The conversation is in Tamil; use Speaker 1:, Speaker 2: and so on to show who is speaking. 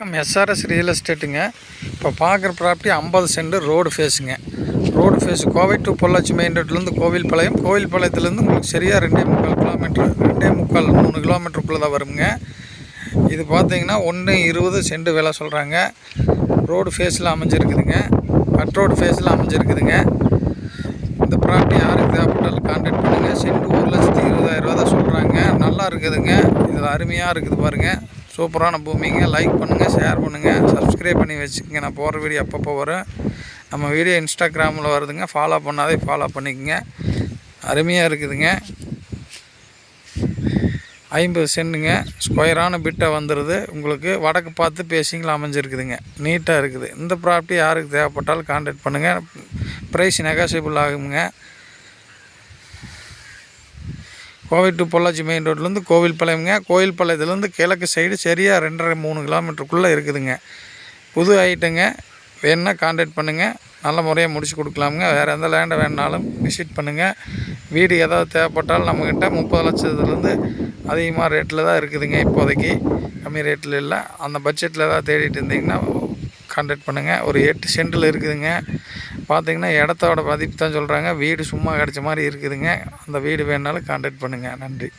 Speaker 1: வணக்கம் எஸ்ஆர்எஸ் ரியல் எஸ்டேட்டுங்க இப்போ பார்க்குற ப்ராப்பர்ட்டி ஐம்பது cent road ஃபேஸுங்க road face Kovai to Pollachi main ரோட்லேருந்து கோவில் பாளையம் கோவில் பாளையத்துலேருந்து உங்களுக்கு சரியாக ரெண்டே முக்கால் கிலோமீட்டர் ரெண்டே முக்கால் மூணு கிலோமீட்டருக்குள்ளே தான் வருங்க. இது பார்த்தீங்கன்னா ஒன்று இருபது சென்ட் விலை சொல்கிறாங்க ரோடு ஃபேஸில் அமைஞ்சிருக்குதுங்க. கட் ரோடு ஃபேஸில் அமைஞ்சிருக்குதுங்க. இந்த ப்ராப்பர்ட்டி யாருக்கு தேவைப்பட்டாலும் கான்டாக்ட் பண்ணுங்கள் சென்ட் ஒரு லட்சத்தி இருபதாயிரம் ரூபா தான் சொல்கிறாங்க நல்லா இருக்குதுங்க. இது அருமையாக இருக்குது பாருங்கள் சூப்பரான பூமிங்க. லைக் பண்ணுங்கள் ஷேர் பண்ணுங்கள் சப்ஸ்கிரைப் பண்ணி வச்சுக்கோங்க. நான் போகிற வீடியோ அப்பப்போ வரும். நம்ம வீடியோ இன்ஸ்டாகிராமில் வருதுங்க. ஃபாலோ பண்ணாதே ஃபாலோ பண்ணிக்கோங்க. அருமையாக இருக்குதுங்க. ஐம்பது சென்ட்டுங்க ஸ்கொயரான பிட்டை வந்துடுது உங்களுக்கு வடக்கு பார்த்து பேசிங்கில் அமைஞ்சிருக்குதுங்க. நீட்டாக இருக்குது. இந்த ப்ராப்பர்ட்டி யாருக்கு தேவைப்பட்டாலும் கான்டாக்ட் பண்ணுங்கள் ப்ரைஸ் நெகாசிபிள் ஆகுங்க. கோவை டு பொள்ளாச்சி மெயின் ரோட்லேருந்து கோவில் பாளையம்ங்க. கோவில் பாளையத்துலேருந்து கிழக்கு சைடு சரியாக ரெண்டரை மூணு கிலோமீட்டருக்குள்ளே இருக்குதுங்க. புது ஐட்டங்க வேணுன்னா காண்டாக்ட் பண்ணுங்கள் நல்ல முறையாக முடிச்சு கொடுக்கலாமுங்க. வேறு எந்த லேண்டை வேணுனாலும் விசிட் பண்ணுங்கள் வீடு ஏதாவது தேவைப்பட்டாலும் நம்மக்கிட்ட முப்பது லட்சத்துலேருந்து அதிகமாக ரேட்டில் தான் இருக்குதுங்க இப்போதைக்கு. கம்மி ரேட்டில் இல்லை. அந்த பட்ஜெட்டில் ஏதாவது தேடிட்டு இருந்தீங்கன்னா கான்டாக்ட் பண்ணுங்கள் ஒரு எட்டு சென்டில் இருக்குதுங்க. பார்த்தீங்கன்னா இடத்தோட மதிப்பு தான் சொல்கிறாங்க வீடு சும்மா கிடச்ச மாதிரி இருக்குதுங்க. அந்த வீடு வேணுனாலும் கான்டாக்ட் பண்ணுங்கள் நன்றி.